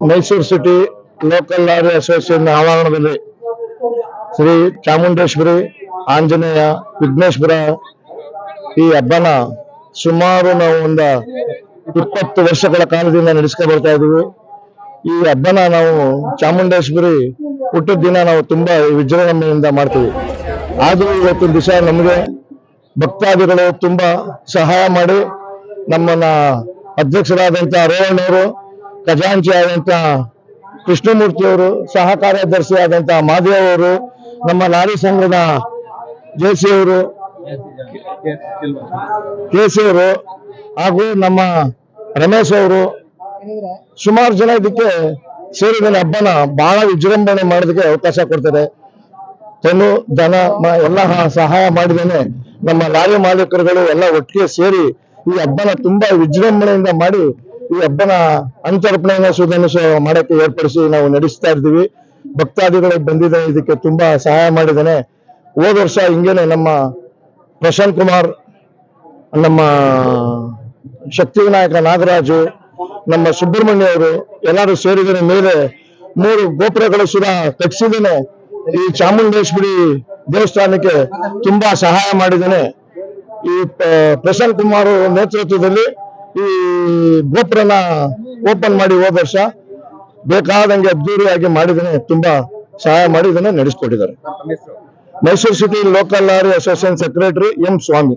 Mysuru city local lorry association ಆವರಣದಲ್ಲಿ ಶ್ರೀ ಚಾಮುಂಡೇಶ್ವರಿ ಆಂಜನೇಯ ವಿಘ್ನೇಶ್ವರ ಈ ಹಬ್ಬನ ಸುಮಾರು ನಾವು ಒಂದು ಇಪ್ಪತ್ತು ವರ್ಷಗಳ ಕಾಲದಿಂದ ನಡೆಸ್ಕೊ ಬರ್ತಾ ಇದೀವಿ ಈ ಹಬ್ಬನ ನಾವು ಚಾಮುಂಡೇಶ್ವರಿ ಹುಟ್ಟಿದ ದಿನ ನಾವು ತುಂಬಾ ವಿಜೃಂಭಣೆಯಿಂದ ಮಾಡ್ತೀವಿ. ಆದರೂ ಇವತ್ತಿನ ದಿವಸ ನಮಗೆ ಭಕ್ತಾದಿಗಳು ತುಂಬಾ ಸಹಾಯ ಮಾಡಿ ನಮ್ಮನ್ನ ಅಧ್ಯಕ್ಷರಾದಂತಹ ರೇವಣ್ಣವರು ಖಜಾಂಚಿ ಆದಂತ ಕೃಷ್ಣಮೂರ್ತಿ ಅವರು, ಸಹ ಕಾರ್ಯದರ್ಶಿ ಮಾದೇವ್ ಅವರು, ನಮ್ಮ ಲಾರಿ ಸಂಘದ ಜೇಸಿಯವರು ಅವರು ಹಾಗೂ ನಮ್ಮ ರಮೇಶ್ ಅವರು, ಸುಮಾರು ಜನ ಇದಕ್ಕೆ ಸೇರಿದ ಹಬ್ಬನ ಬಹಳ ವಿಜೃಂಭಣೆ ಮಾಡೋದಕ್ಕೆ ಅವಕಾಶ ಕೊಡ್ತಾರೆ. ತನು ಮ- ಎಲ್ಲ ಸಹಾಯ ಮಾಡಿದೇನೆ. ನಮ್ಮ ಲಾರಿ ಮಾಲೀಕರುಗಳು ಎಲ್ಲ ಒಟ್ಟಿಗೆ ಸೇರಿ ಈ ಹಬ್ಬನ ತುಂಬಾ ವಿಜೃಂಭಣೆಯಿಂದ ಮಾಡಿ ಈ ಹಬ್ಬನ ಅಂತರ್ಪಣೆಯನ್ನು ಸುಧಾರಿಸ ಮಾಡಕ್ಕೆ ಏರ್ಪಡಿಸಿ ನಾವು ನಡೆಸ್ತಾ ಇದ್ದೀವಿ. ಭಕ್ತಾದಿಗಳು ಬಂದಿದೆ, ಇದಕ್ಕೆ ತುಂಬಾ ಸಹಾಯ ಮಾಡಿದ್ದಾನೆ. ಹೋದ ವರ್ಷ ಹಿಂಗೇನೆ ನಮ್ಮ ಪ್ರಶಾಂತ್ ಕುಮಾರ್, ನಮ್ಮ ಶಕ್ತಿ ವಿನಾಯಕ ನಾಗರಾಜು, ನಮ್ಮ ಸುಬ್ರಹ್ಮಣ್ಯ ಅವರು ಎಲ್ಲರೂ ಸೇರಿದ ಮೇಲೆ ಮೂರು ಗೋಪುರಗಳು ಸುರ ಕಟ್ಟಿಸಿದ್ದೇನೆ ಈ ಚಾಮುಂಡೇಶ್ವರಿ ದೇವಸ್ಥಾನಕ್ಕೆ ತುಂಬಾ ಸಹಾಯ ಮಾಡಿದ್ದೇನೆ. ಈ ಪ್ರಶಾಂತ್ ಕುಮಾರ್ ನೇತೃತ್ವದಲ್ಲಿ ಈ ಗೋಪುರನ ಓಪನ್ ಮಾಡಿ ಹೋದ ವರ್ಷ ಬೇಕಾದಂಗೆ ಅದ್ದೂರಿಯಾಗಿ ಮಾಡಿದನೆ ತುಂಬಾ ಸಹಾಯ ಮಾಡಿ ಇದನ್ನ ನಡೆಸ್ಕೊಟ್ಟಿದ್ದಾರೆ. Mysuru city local lorry association secretary M Swamy.